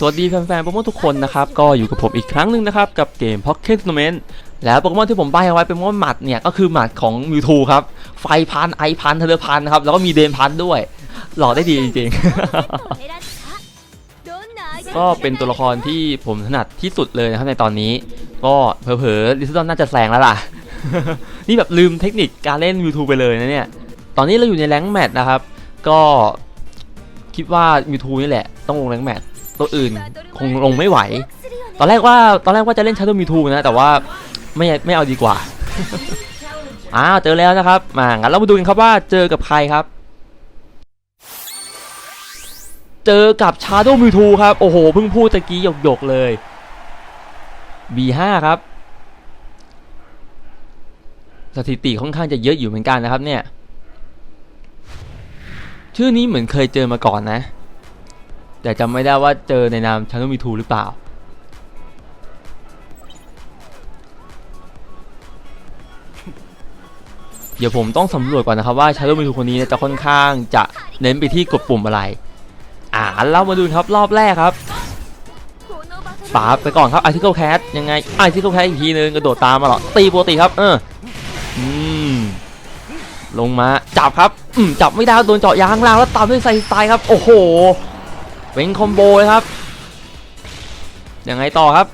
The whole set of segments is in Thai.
สวัสดีแฟนๆโปเกมอนทุกคนนะครับ ก็อยู่กับผมอีกครั้งหนึ่งนะครับ กับเกม Pocket Tournament แล้วโปเกมอนที่ผมใบ้เอาไว้เป็นโปเกมอนหมัดเนี่ย ก็คือหมัดของมิวทูครับ ไฟพันไอพันเทเลพันครับ แล้วก็มีเดนพันด้วย หล่อได้ดีจริงๆ ก็เป็นตัวละครที่ผมถนัดที่สุดเลยนะครับในตอนนี้ ก็เผลอๆลิซดอนน่าจะแซงแล้วล่ะ นี่แบบลืมเทคนิคการเล่น YouTube ไปเลยนะเนี่ย ตอนนี้เราอยู่ในแรงค์แมทนะครับ ก็คิดว่า YouTube นี่แหละต้องลงแรงค์แมท ตัวอื่นคงลงไม่ไหว ตอนแรกว่าตอนแรกว่าจะเล่น Shadow Mewtwo นะ แต่ว่าไม่ไม่เอาดีกว่า อ้าวเจอแล้วนะครับ มางั้นเรามาดูกันครับว่าเจอกับใครครับ เจอกับ Shadow Mewtwo ครับ โอ้โห เพิ่งพูดตะกี้หยกๆเลย B5 ครับ สถิติค่อนข้างจะเยอะอยู่เหมือนกันนะครับเนี่ย ชื่อนี้เหมือนเคยเจอมาก่อนนะ แต่จำไม่ได้ว่าเจอในนาม Shadow Mewtwo หรือเปล่า เดี๋ยวผมต้องสำรวจก่อนนะครับว่า Shadow Mewtwo คนนี้จะค่อนข้างจะเน้นไปที่กดปุ่มอะไร อ่าเรามาดูครับรอบแรกครับป๋าไปก่อนครับ Article Cat ยังไง Article Cat อีกทีนึงกระโดดตามมาหรอตีปกติครับ เอออืมลงมาจับครับ อืมจับไม่ได้โดนเจาะยางล่างแล้วตามด้วยไซสไตล์ครับ โอ้โห เป็นคอมโบเลยครับ ยังไงต่อครับ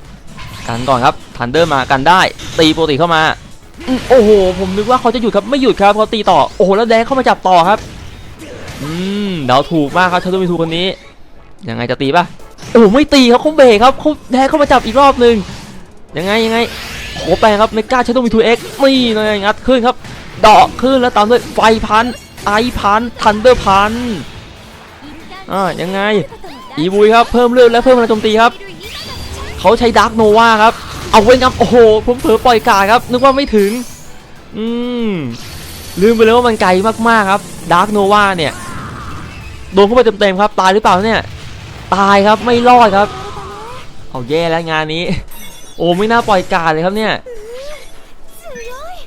กันก่อนครับทันเดอร์มากันได้ ตีปกติเข้ามา โอ้โห ผมนึกว่าเขาจะหยุดครับ ไม่หยุดครับเขาตีต่อ โอ้โห แล้วแดงเข้ามาจับต่อครับ อืม เดาถูกมากครับชาโดมิทูคนนี้ ยังไงจะตีป่ะ โอ้โห ไม่ตีครับเขาเบรกครับเขาแดงเข้ามาจับอีกรอบหนึ่งยังไงยังไงโอ้โหแปลงครับเมกาชาโดมิทูเอ็กซ์นี่เลยงัดขึ้นครับเดาะขึ้นแล้วตามด้วยไฟพันไอพันทันเดอร์พันอ่ายังไง อีบุยครับเพิ่มเลือดและเพิ่มพลังโจมตีครับเขาใช้ดาร์กโนวาครับ เอาเว้นครับโอ้โหผมเผลอปล่อยกาครับ นึกว่าไม่ถึง อืมลืมไปเลยว่ามันไกลมากๆครับดาร์กโนวาเนี่ยโดนเข้าไปเต็มๆครับ ตายหรือเปล่าเนี่ย ตายครับไม่รอดครับ เอาแย่แล้วงานนี้ โอ้ไม่น่าปล่อยกาเลยครับเนี่ย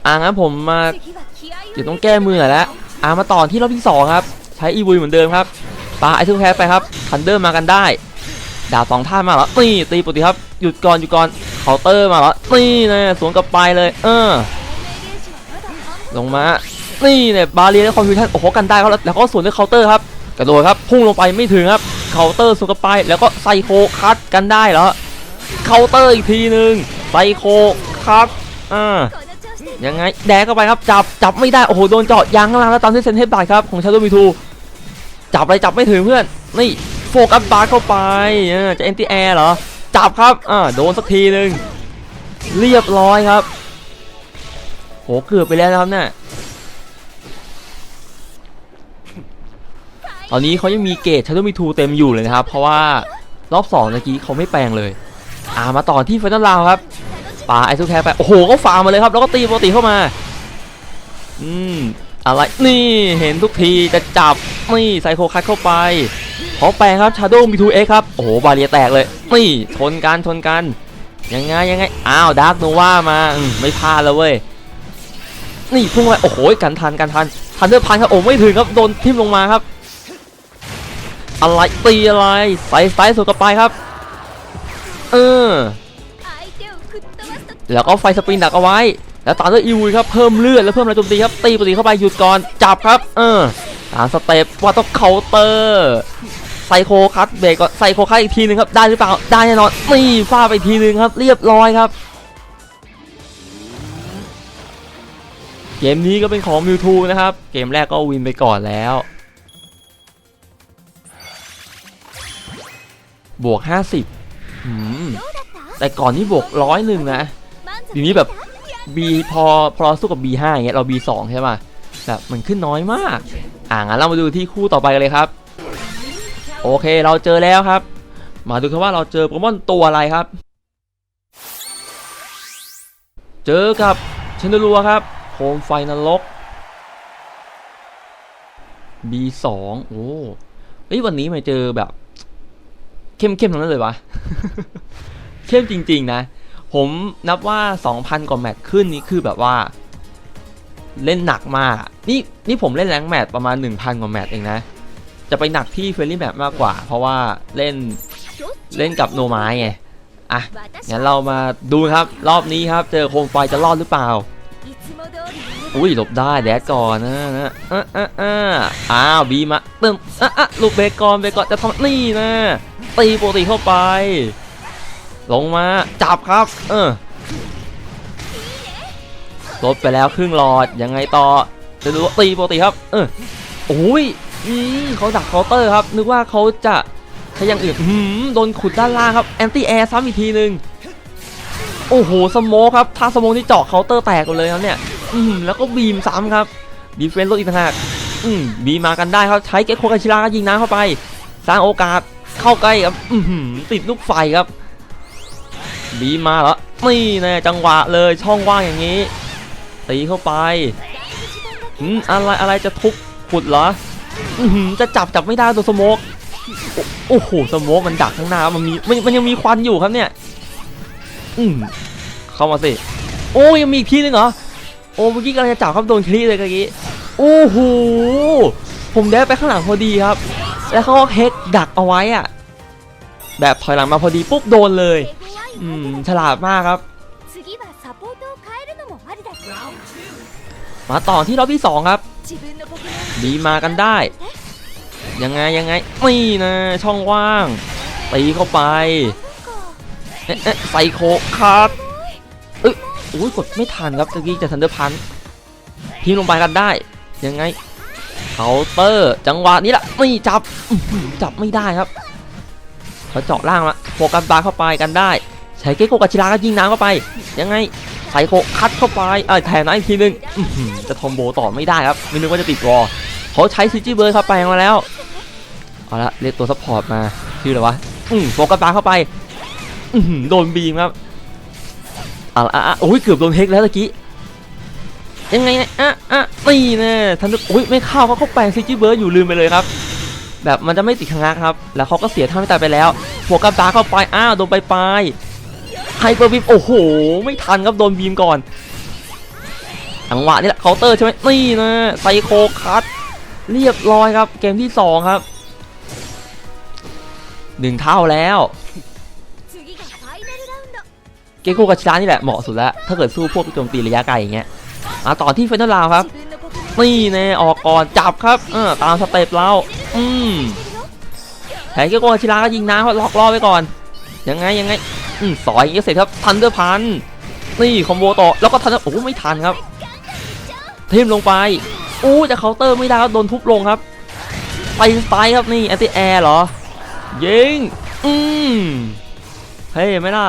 อ่างั้นผมมาเดี๋ยวต้องแก้มือหน่อยแล้วอ่ามาต่อที่รอบที่สองครับ ใช้อีวุยเหมือนเดิมครับ ปาไอทูแคสไปครับทันเดอร์มากันได้ ดาบสองท่ามาเหรอตีตีปกติครับหยุดก่อนหยุดก่อนเคาน์เตอร์มาเหรอตีนะสวนกลับไปเลย เออ ลงมานี่เนี่ยบาเรียและคอมพิวเตอร์โอ้โหกันได้ครับแล้วแล้วก็สวนด้วยเคาน์เตอร์ครับกระโดดครับพุ่งลงไปไม่ถึงครับเคาน์เตอร์สวนกลับไป แล้วก็ไซโคคัดกันได้เหรอเคาน์เตอร์อีกทีหนึ่งไซโคคัดอ่ายังไงแดกเข้าไปครับจับจับไม่ได้โอ้โหโดนเจาะยางข้างล่างแล้วตามด้วยเซนเทปบาดครับของชาโดมิทู จับอะไรจับไม่ถึงเพื่อน นี่โฟกัสบาร์เข้าไปจะเอนตี้แอร์เหรอ จับครับ อ่า โดนสักทีหนึ่งเรียบร้อยครับ โห เกือบไปแล้วนะครับเนี่ย ตอนนี้เขายังมีเกจชาโดมิทูเต็มอยู่เลยนะครับ เพราะว่ารอบสองเมื่อกี้เขาไม่แปลงเลย อ่า มาต่อที่ไฟนอลาวครับปาไอซูแคร์ไป โอ้โห ก็ฝ่ามาเลยครับ แล้วก็ตีปกติเข้ามา อืม อะไรนี่เห็นทุกทีจะจับนี่ไซโคคัดเข้าไปขอแปลงครับชาโดว์มีทูเอ็กครับ โอ้โห บาเรียแตกเลย นี่ชนกันชนกัน ยังไงยังไง อ้าวดาร์กโนวามาไม่พลาดแล้วเว้ย นี่พุ่งไปโอ้โห กันทันกันทันทันเดอร์พันครับ โอ้ไม่ถึงครับ โดนทิ่มลงมาครับ อะไรตีอะไร ใส่ไซส์สุดกลับไปครับ เออ แล้วก็ไฟสปรินดักเอาไว้ แล้วตามด้วยอีวุยครับเพิ่มเลือดแล้วเพิ่มแรงโจมตีครับตีปกติเข้าไปหยุดก่อนจับครับเออตามสเต็ปว่าต้องเคาน์เตอร์ไซโคคัตเบรกก่อนไซโคคัตอีกทีหนึ่งครับได้หรือเปล่าได้แน่นอนนี่ฟาไปทีหนึ่งครับ เรียบร้อยครับ เกมนี้ก็เป็นของมิวทูนะครับ เกมแรกก็วินไปก่อนแล้ว บวก 50อืมแต่ก่อนนี่บวกร้อยหนึ่งนะทีนี้แบบ B พอพอเราสู้กับ B5 อย่างเงี้ยเรา B2 ใช่ป่ะแบบมันขึ้นน้อยมาก อ่างั้นเรามาดูที่คู่ต่อไปกันเลยครับ โอเคเราเจอแล้วครับ มาดูกันว่าเราเจอโปเกมอนตัวอะไรครับ เจอกับเชนเดลัวครับโคมไฟนรก B2 โอ้เอ้ยวันนี้มาเจอแบบ เข้มๆทั้งนั้นเลยวะ เข้มจริง ๆ นะ ผมนับว่า 2,000 กว่าแมตช์ขึ้นนี่คือแบบว่า เล่นหนักมาก นี่นี่ผมเล่นแรงแมตช์ประมาณ 1,000 กว่าแมตช์เองนะ จะไปหนักที่เฟรนลี่แมตช์มากกว่า เพราะว่าเล่นเล่นกับโนไม้ไง อะ งั้นเรามาดูครับ รอบนี้ครับ เจอโคมไฟจะรอดหรือเปล่า อุ้ยหลบได้แดดก่อนนะนะอะอะอะอ้าวบีมาเติมอะอะลูกเบรกก่อนเบรกก่อนจะทำนี่นะตีโปกติเข้าไป ลงมา จับครับ เออลดไปแล้วครึ่งหลอด ยังไงต่อจะดูว่าตีปกติครับ เออโอ้ยอืมเขาดักเคาน์เตอร์ครับ นึกว่าเขาจะใช้อย่างอื่นอืมโดนขุดด้านล่างครับ แอนตี้แอร์ซ้ำอีกทีหนึ่งโอ้โห สโมคครับ ถ้าสโมคที่เจาะเคาน์เตอร์แตกหมดเลยครับเนี่ย อืมแล้วก็บีมซ้ำครับ ดีเฟนส์ลดอีกต่างหากอืมบีมมากันได้ครับ ใช้เก็ตโคกาชิระยิงน้ำเข้าไป สร้างโอกาสเข้าใกล้ครับ อือหือติดลูกไฟครับ บีมาแล้วนี่แน่จังหวะเลยช่องว่างอย่างนี้ตีเข้าไปอืมอะไรอะไรจะทุบขุดเหรออือหือจะจับจับไม่ได้ตัวสโมกโอ้โอ้โหสโมกมันดักข้างหน้ามันมีมันมันยังมีควันอยู่ครับเนี่ยอืมเข้ามาสิโอ้ยังมีอีกทีนึงเหรอโอ้เมื่อกี้กำลังจะจับครับโดนคลีเลยเมื่อกี้โอ้โหผมได้ไปข้างหลังพอดีครับ แล้วเขาก็เฮกดักเอาไว้อะแบบถอยหลังมาพอดีปุ๊บโดนเลย อฉลาดมากครับ มาต่อที่รอบที่สองครับ ดีมากันได้ ยังไงยังไงนี่นะช่องว่างตีเข้าไปใส่โคครับเอ้ยอุ้ยกดไม่ทันครับตะกี้จะทันเดอร์พันทิ้งลงไปกันได้ ยังไงเคาน์เตอร์จังหวะนี้แหละไม่จับจับไม่ได้ครับเขาเจาะล่างละโฟกัสบาร์เข้าไปกันได้ ใช้เกโกกัชิระก็ยิงน้ำเข้าไป ยังไงไซโคคัดเข้าไปเออแถมน้อีกทีนึงจะทอมโบต่อไม่ได้ครับไม่นึกว่าจะติดวอเขาใช้ซิจิเบิร์ดเข้าไปมาแล้วเอาละเรียกตัวซัพพอร์ตมาชื่ออะไรวะอืมโฟกัสบาร์เข้าไปอืโดนบีมครับเอาละอะอะโอ้ยเกือบโดนเฮกแล้วตะกี้ยังไงอะอะนี่แน่ทันทีโอ้ยไม่เข้าเขาเขาแปซิจิเบิร์ดอยู่ลืมไปเลยครับ แบบมันจะไม่ติดขังงักครับ แล้วเขาก็เสียท่าไม่ตายไปแล้วโฟกัสบาร์เข้าไปอ้าวโดนไปปลาย ไฮเปอร์วิปโอ้โห ไม่ทันครับโดนบีมก่อนจังหวะนี่แหละเคาน์เตอร์ใช่ไหมนี่นะไซโคคัตเรียบร้อยครับ เกมที่สองครับหนึ่งเท่าแล้ว เกโกกับชิรานี่แหละเหมาะสุดแล้ว ถ้าเกิดสู้พวกโจมตีระยะไกลอย่างเงี้ยมาต่อที่เฟนนอร์ลาครับ นี่แน่ออกก่อนจับครับตามสเตปเราอืมแผนเกโกกับชิราก็ยิงน้ำล็อกล่อไว้ก่อน ยังไงยังไง อืมสอยอย่างเงี้ยเสร็จครับทันเดอร์พันนี่คอมโบต่อแล้วก็ทันโอ้โหไม่ทันครับเทิมลงไปอู้จะเคาน์เตอร์ไม่ได้ครับโดนทุบลงครับ ไปสไตล์ครับนี่แอนตี้แอร์เหรอยิงอืมเฮ้ยไม่ล่ะ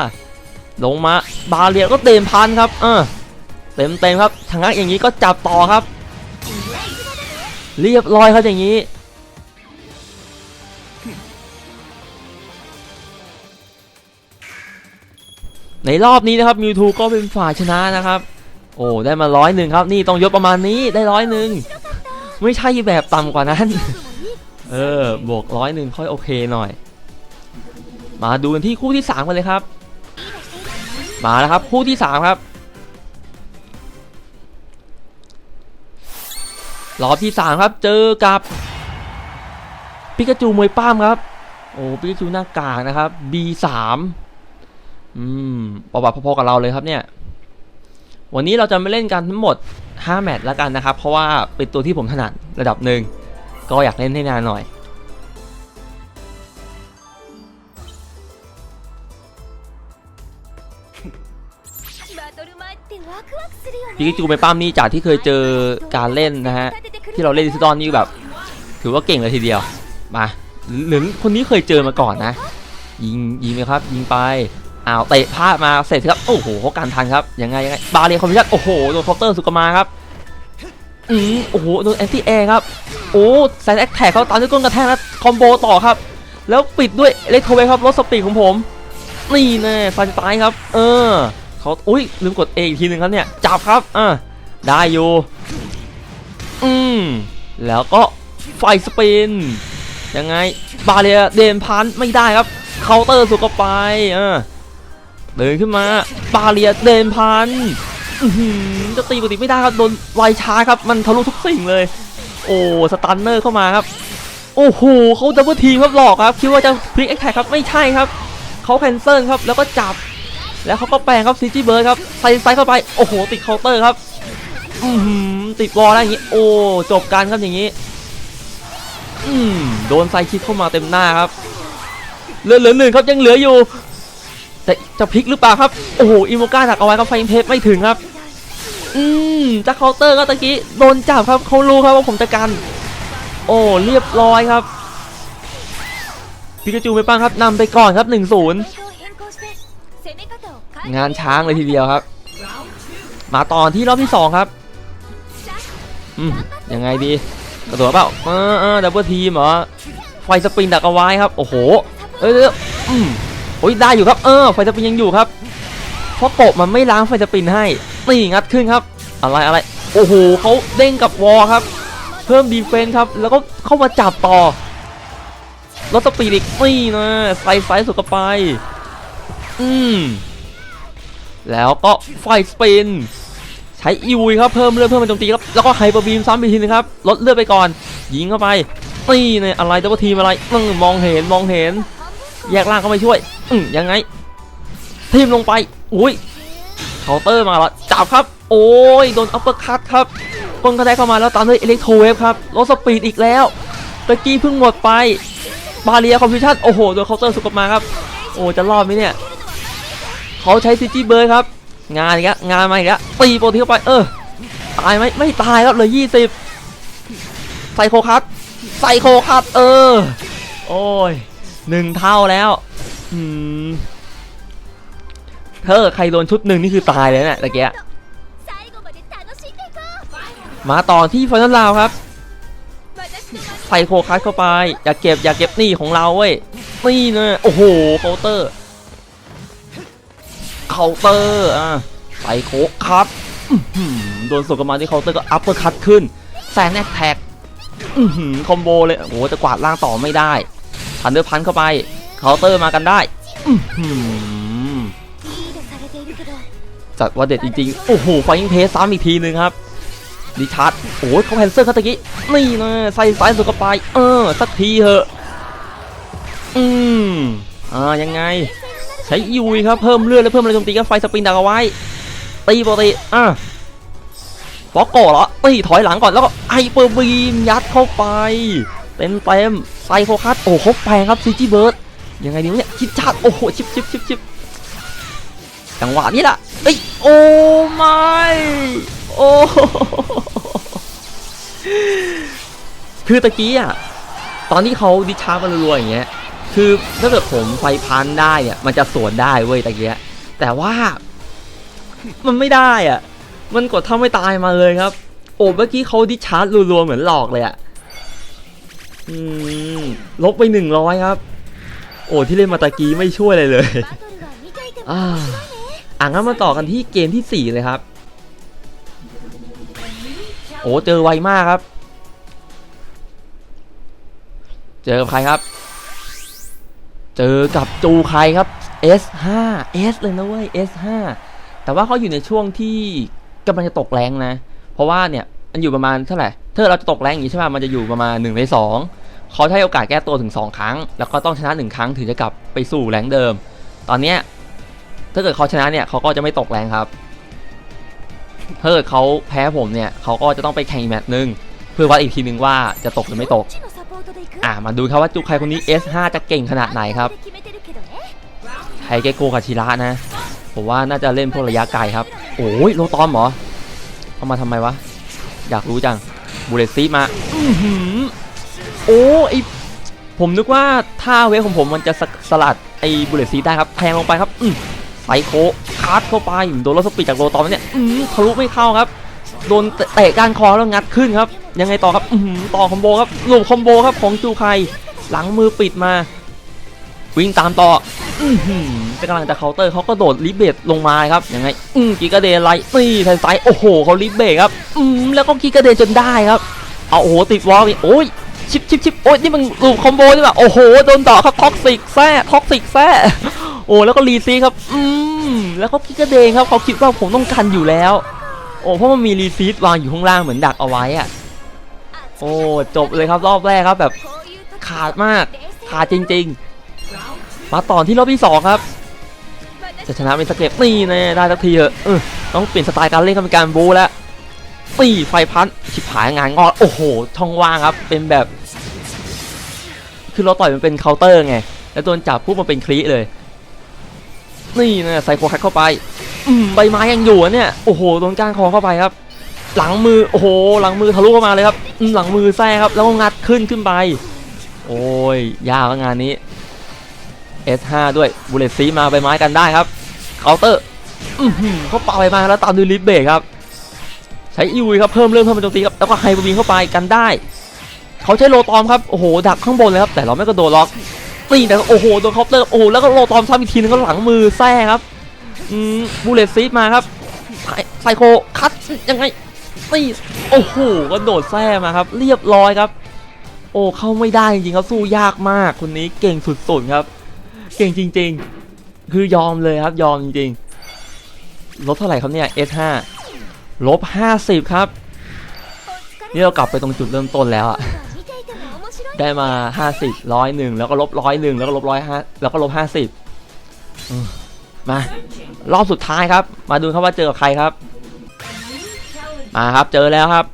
ลงมาบาเรียก็เต็มพันครับเออเต็มเต็มครับทางนั้นอย่างนี้ก็จับต่อครับ เรียบร้อยครับอย่างนี้ ในรอบนี้นะครับมิวทูก็เป็นฝ่ายชนะนะครับ โอ้ได้มาร้อยหนึ่งครับ นี่ต้องยกประมาณนี้ได้ร้อยหนึ่งไม่ใช่แบบต่ำกว่านั้น เออบวกร้อยหนึ่งค่อยโอเคหน่อย มาดูกันที่คู่ที่สามกันเลยครับ มาแล้วครับ คู่ที่สามครับรอบที่สามครับ เจอกับปิกาจูมวยป้ามครับ โอ้ปิกาจูหน้ากากนะครับ B3 อืมประวัติพอๆกับเราเลยครับเนี่ย วันนี้เราจะมาเล่นกันทั้งหมด 5 แมตช์ละกันนะครับ เพราะว่าเป็นตัวที่ผมถนัดระดับหนึ่ง ก็อยากเล่นให้นานหน่อยพี่จูไปปั้มนี่จากที่เคยเจอการเล่นนะฮะ ที่เราเล่นดิสตอนนี่แบบ ถือว่าเก่งเลยทีเดียว มาหรือคนนี้เคยเจอมาก่อนนะ ยิงยิงไหมครับ ยิงไป อ้าวเตะพลาดมาเสร็จครับโอ้โหเขาการทันครับยังไงยังไงบาเรียคอมพิวเตอร์โอ้โหโดนเคาน์เตอร์สุกมาครับอืมโอ้โหโดนแอนตี้แอร์ครับโอ้แซนแอคแท็กเขาตามด้วยก้นกระแทกแล้วคอมโบต่อครับ แล้วปิดด้วยเล็กโทเวครับลดสปีดของผมนี่แน่ฟันตายครับ เออเขาอุ้ยลืมกดเออีกทีหนึ่งครับเนี่ยจับครับอ่าได้อยู่อืมแล้วก็ไฟสปินยังไงบาเรียเดนพันไม่ได้ครับเคาน์เตอร์สุกไปเออ เดินขึ้นมาบาเรียเดนพันจะตีปกติไม่ได้ครับโดนไวช้าครับมันทะลุทุกสิ่งเลย โอ้สตันเนอร์เข้ามาครับ โอ้โหเขาดับเบิลทีมครับหลอกครับคิดว่าจะพลิกแอคแท็กครับไม่ใช่ครับเขาแคนเซิลครับแล้วก็จับ แล้วเขาก็แปลงครับซีจีเบิร์ดครับใส่ไซส์เข้าไปโอ้โหติดเคาน์เตอร์ครับอือหือติดวอลแล้อย่างงี้ โอ้จบกันครับอย่างงี้อืมโดนไซคิดเข้ามาเต็มหน้าครับเหลือเหลือหนึ่งครับยังเหลืออยู่ แต่จะพลิกหรือเปล่าครับ โอ้โหอิโมก้าดักเอาไว้ครับไฟเทปไม่ถึงครับ อืมจะเคาน์เตอร์ก็ตะกี้โดนจับครับเขารู้ครับว่าผมจะกัน โอ้เรียบร้อยครับพิกาจูไม่ปังครับนำไปก่อนครับ 1-0 งานช้างเลยทีเดียวครับ มาตอนที่รอบที่ 2 ครับ อืมยังไงดีกระโดดเปล่าเออเออดับเบิลทีมเหรอไฟสปรินดักเอาไว้ครับ โอ้โห เอ้ยอืม โอ้ยได้อยู่ครับ เออไฟสปริงยังอยู่ครับ เพราะโปะมันไม่ล้างไฟสปริงให้ นี่งัดขึ้นครับ อะไรอะไร โอ้โหเขาเด้งกับวอลครับ เพิ่มดีเฟนส์ครับ แล้วก็เข้ามาจับต่อรถสปีดอีกนี่นะไฟไฟสุดก็ไป อืม แล้วก็ไฟสปิน ใช้อีวีครับ เพิ่มเลือดเพิ่มเป็นโจมตีครับ แล้วก็ไฮเปอร์บีมซ้ำอีกทีนึงครับ ลดเลือดไปก่อน ยิงเข้าไปนี่เนี่ยอะไรตัวทีมอะไรมึงมองเห็นมองเห็น แยกล่างเข้าไปช่วย อืมยังไงทีมลงไป อุ้ยเคาน์เตอร์มาแล้วจับครับ โอ้ยโดนอัปเปอร์คัตครับก้นกระแทกเข้ามาแล้วตามด้วยอิเล็กโทรเวฟครับลดสปีดอีกแล้วตะกี้เพิ่งหมดไปบาเรียคอมพิวชั่นโอ้โหโดนเคาน์เตอร์สุกมาครับ โอ้จะรอดไหมเนี่ยเขาใช้ซิจี้เบิร์ครับ งานอีกแล้วงานมาอีกแล้วตีโปรตีเข้าไปเออตายไหมไม่ตายครับเลือยี่สิบไซโคคัตไซโคคัตเออ โอ้ยหนึ่งเท่าแล้ว เธอใครโดนชุดหนึ่งนี่คือตายเลยนะ่ะตะเกียมาต่อที่ฟอนต์ลาวครับ ใส่โคคัสเข้าไป อย่าเก็บอย่าเก็บนี่ของเราเว้ยนี่เนะโอ้โหเคาน์เตอร์เคาน์เตอร์อะใส่โคคัสโดนสกัดมาที่เคาน์เตอร์ก็อัปเปอร์คัตขึ้นแซนแท็กคอมโบเลยโอ้โหจะกวาดล่างต่อไม่ได้ทันเดอร์พันเข้าไป เคาน์เตอร์มากันได้จัดว่าเด็ดจริงๆ โอ้โหไฟยิงเพสซ้ำอีกทีนึงครับดิชาร์ดโอ้ยเขาแพนเซอร์เขาตะกี้ นี่นะใส่สายสุดก็ไป เออ สักทีเถอะ อืมอ่า ยังไง ใช้ยุยครับ เพิ่มเลือดแล้วเพิ่มแรงโจมตีกับไฟสปินดักเอาไว้ ตีปกติ อะฟอกโกเหรอ ตีถอยหลังก่อนแล้วก็ไอเปอร์บีมยัดเข้าไป เต็มเต็มใส่โคคัสโอ้เขาแพงครับซิจิเบิร์ด ยังไงดีวะเนี่ยคิดชัดโอ้โหชิบชิบชิบชิบจังหวะนี้ล่ะเอ้ยโอ้ไม่โอ้คือตะกี้อะตอนที่เขาดิชาร์จมารัวๆอย่างเงี้ยคือถ้าเกิดผมไฟพันได้เนี่ยมันจะสวนได้เว้ยตะกี้แต่ว่า มันไม่ได้อะ มันกดทำไม่ตายมาเลยครับ โอ้เมื่อกี้เขาดิชาร์รัวๆเหมือนหลอกเลยอะอืมลบไปหนึ่งร้อยครับ โอ้ที่เล่นมาตะกี้ไม่ช่วยเลยเลยอ่าอะงั้นมาต่อกันที่เกมที่ 4 เลยครับ โอ้เจอไวมากครับ เจอกับใครครับ เจอกับจูใครครับ S5 S เลยนะเว้ย S5 แต่ว่าเขาอยู่ในช่วงที่กำลังจะตกแรงนะ เพราะว่าเนี่ยมันอยู่ประมาณเท่าไหร่ ถ้าเราจะตกแรงอย่างนี้ใช่ไหมมันจะอยู่ประมาณ1ใน2 เขาให้โอกาสแก้ตัวถึง 2 ครั้ง แล้วก็ต้องชนะ 1 ครั้งถึงจะกลับไปสู่แรงเดิม ตอนเนี้ถ้าเกิดเขาชนะเนี่ยเขาก็จะไม่ตกแรงครับถ้าเกิดเขาแพ้ผมเนี่ยเขาก็จะต้องไปแข่งอีกแมตช์นึงเพื่อวัดอีกทีนึงว่าจะตกหรือไม่ตก อ่ามาดูครับว่าจุกใครคนนี้ S5 จะเก่งขนาดไหนครับไทเกโกคาชิระนะผมว่าน่าจะเล่นพวกระยะไกลครับ โอ้ยโลตอมเหรอเข้ามาทำไมวะ อยากรู้จัง บูเลซีมา โอ้ไอผมนึกว่าท่าเวฟของผมมันจะสสลัดไอบูเลซีได้ครับแทงลงไปครับอือไซโคคัดเข้าไปโดนรถสปีดจากโลตอมเนี่ยอือทะลุไม่เข้าครับ โดนเตะก้านคอแล้วงัดขึ้นครับ ยังไงต่อครับอือหือต่อคอมโบครับหลูกคอมโบครับของจูไคหลังมือปิดมา วิ่งตามต่ออือหือจะกำลังจะเคาน์เตอร์เขาก็โดดลิเบตลงมาครับยังไงอืมกีกระเดนไล่นี่ไทยไซด์โอ้โหเขาลิเบตครับอืมแล้วก็กีกระเดนจนได้ครับเอาโอ้โหติดวอลนี่โอ้ย ชิปชิปชิปโอ้ยนี่มันลูกคอมโบนี่ป่ะโอ้โหโดนต่อครับท็อกซิกแซ่ท็อกซิกแซ่โอ้แล้วก็รีซีครับอืมแล้วเขาคิดกระเดงครับเขาคิดว่าผมต้องกันอยู่แล้ว โอ้เพราะมันมีรีซีวางอยู่ข้างล่างเหมือนดักเอาไว้อะโอ้จบเลยครับรอบแรกครับแบบขาดมากขาดจริง ๆ มาตอนที่รอบที่สองครับจะชนะเป็นสเก็ตนี่แน่ได้สักทีเถอะต้องเปลี่ยนสไตล์การเล่นกป็นการบูแล้ว ตีไฟพันชิบหายงานงอดโอ้โหช่องว่างครับ เป็นแบบ คือเราต่อยมันเป็นเคาน์เตอร์ไง แล้วโดนจับปุ๊บมันเป็นคลีเลย นี่นะใส่โคคัดเข้าไป อืมใบไม้ยังอยู่อะเนี่ย โอ้โหโดนก้านคอเข้าไปครับ หลังมือโอ้โห หลังมือทะลุเข้ามาเลยครับอืมหลังมือแท้ครับ แล้วก็งัดขึ้นขึ้นไป โอ้ยยากแล้วงานนี้ S5 ด้วยบุเลตซีมาใบไม้กันได้ครับเคาน์เตอร์อือหือเขาปาไปมาแล้วตามด้วยลิฟเบรกครับใช้อีวีครับเพิ่มเรื่องเพิ่มเป็นโจมตีครับแล้วก็ไฮบวิงเข้าไปกันได้ เขาใช้โลตอมครับโอ้โหดักข้างบนเลยครับแต่เราไม่กระโดดล็อกตีแต่โอ้โหโดนเคาน์เตอร์โอ้โหแล้วก็โลตอมซ้ำอีกทีนึงก็หลังมือแท้ครับอืมบูเลตซีมาครับไซโคคัดยังไงตีโอ้โหกระโดดแท้มาครับ เรียบร้อยครับ โอ้เข้าไม่ได้จริงๆครับสู้ยากมากคนนี้เก่งสุดๆครับ เก่งจริง ๆ คือยอมเลยครับยอมจริงๆลบเท่าไหร่ครับเนี่ย S5 ลบห้าสิบครับ นี่เรากลับไปตรงจุดเริ่มต้นแล้วอะได้มาห้าสิบร้อยหนึ่งแล้วก็ลบร้อยหนึ่งแล้วก็ลบร้อยห้าแล้วก็ลบห้าสิบมารอบสุดท้ายครับ มาดูครับว่าเจอกับใครครับ มาครับเจอแล้วครับ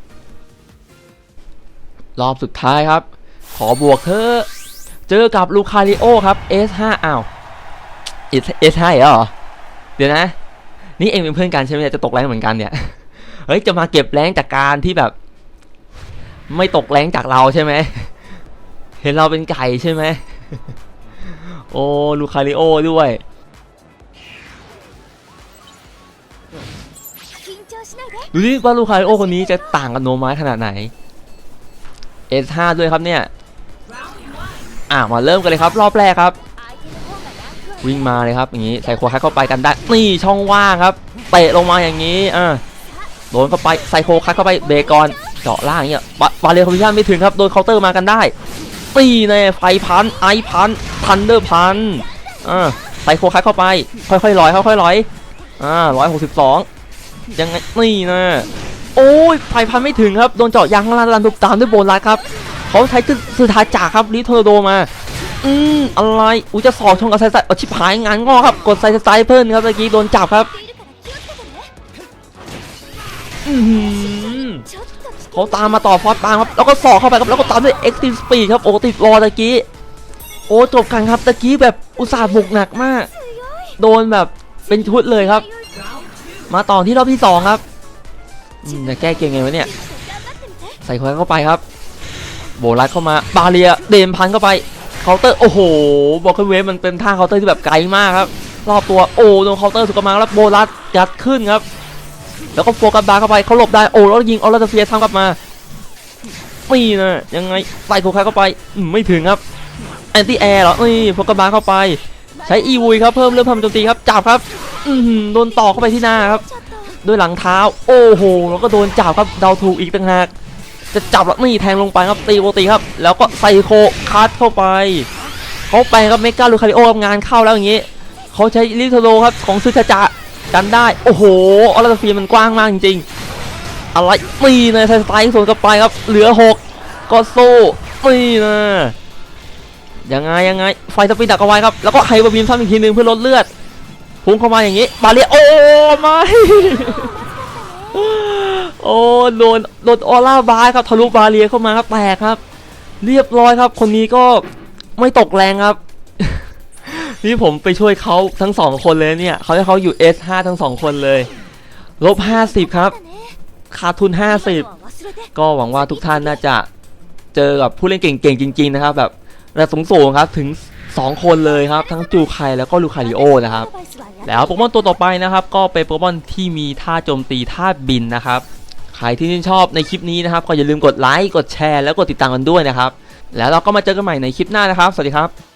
รอบสุดท้ายครับ ขอบวกเธอเจอกับลูคาริโอครับ S5 อ้าว S5 เหรอ เดี๋ยวนะ นี่เองเป็นเพื่อนกันใช่ไหมจะตกแรงเหมือนกันเนี่ย เฮ้ยจะมาเก็บแรงจากการที่แบบ ไม่ตกแรงจากเราใช่ไหมเห็นเราเป็นไก่ใช่ไหมโอ้ลูคาริโอด้วยดูดิว่าลูคาริโอคนนี้จะต่างกับโนมายขนาดไหน S5 ด้วยครับเนี่ย อ่ามาเริ่มกันเลยครับ รอบแรกครับ วิ่งมาเลยครับอย่างนี้ใส่โคคัสเข้าไปกันได้ นี่ช่องว่างครับ เตะลงมาอย่างนี้ อ่า โดนเข้าไปใส่โคคัสเข้าไปเบกอนเจาะล่างเงี้ยบาบาเรียคอมมิชชั่นไม่ถึงครับโดนเคาน์เตอร์มากันได้ตีแน่ไฟพันไอพันทันเดอร์พันอ่าใส่โคคัสเข้าไป ค่อยๆลอยค่อยๆลอยอ่าร้อยหกสิบสองยังไงนี่นะโอ้ยไฟพันไม่ถึงครับโดนเจาะยางข้างล่างรันตุบตามด้วยโบนัสครับเขาใช้สุดท้ายจากครับลิเทอร์โดมาอืมอะไรอุ้ยจะสอกชงกับไซส์เอาชิบหายงานงอครับกดไซส์ไซเพิ่มครับเมื่อกี้โดนจับครับ เขาตามมาต่อฟอสปางครับ แล้วก็สอกเข้าไปครับ แล้วก็ตามด้วยเอ็กซ์ตีมสปีดครับ โอ้ติดรอตะกี้ โอ้จบกันครับตะกี้แบบอุตส่าห์บุกหนักมาก โดนแบบเป็นชุดเลยครับ มาต่อที่รอบที่สองครับจะแก้เกมไงวะเนี่ย ใส่ควายเข้าไปครับ โบลัดเข้ามา บาเลีย เดมพันเข้าไป เคาน์เตอร์ โอ้โห บอกเวฟมันเป็นท่าเคาน์เตอร์ที่แบบไกลมากครับ รอบตัว โอ้โดนเคาน์เตอร์สุกมาแล้วโบลัดจัดขึ้นครับ แล้วก็โฟกัสดาเข้าไปเขาหลบได้โอ้แล้วยิงออร์ลาเซียทำกลับมาไม่นะยังไงใส่โคคาเข้าไปไม่ถึงครับแอนตี้แอร์เหรอนี่โฟกัสดาเข้าไป ใช้อีวุยครับเพิ่มเริ่มทำโจมตีครับจับครับโดนต่อเข้าไปที่หน้าครับด้วยหลังเท้า โอ้โหแล้วก็โดนจับครับเดาถูกอีกต่างหากจะจับแล้วไม่แทงลงไปครับตีโบตีครับ แล้วก็ใส่โคคัดเข้าไปเขาไปครับเมกาลูคาริโอทำงานเข้าแล้วอย่างนี้เขาใช้ลิทโดครับของซึชจา กันได้ โอ้โหออลาเฟียมันกว้างมากจริงๆ อะไรนี่นะไซสไตล์สวนกับไปครับ เหลือหกก็โซ่นี่นะยังไงยังไง ไฟสปินดักเอาไว้ครับ แล้วก็ไฮเปอร์บีมซ้ำอีกทีนึงเพื่อลดเลือด พุ่งเข้ามาอย่างนี้ บาเลียโอ้ไม่โอ้โดนโดนออร่าบายครับทะลุบาเลียเข้ามาครับแตกครับ เรียบร้อยครับ คนนี้ก็ไม่ตกแรงครับ นี่ผมไปช่วยเขาทั้งสองคนเลยเนี่ยเขาให้เขาอยู่ S5 ทั้งสองคนเลย ลบ 50 ครับ ขาดทุน 50 ก็หวังว่าทุกท่านน่าจะเจอกับผู้เล่นเก่งๆ จริง ๆ นะครับ แบบระดับสูงๆครับถึง 2 คนเลยครับ ทั้งจูไคแล้วก็ลูคาริโอนะครับ แล้วโปเกมอนตัวต่อไปนะครับ ก็เป็นโปเกมอนที่มีท่าโจมตีท่าบินนะครับ ใครที่ชื่นชอบในคลิปนี้นะครับ ก็อย่าลืมกดไลค์กดแชร์แล้วกดติดตามกันด้วยนะครับ แล้วเราก็มาเจอกันใหม่ในคลิปหน้านะครับ สวัสดีครับ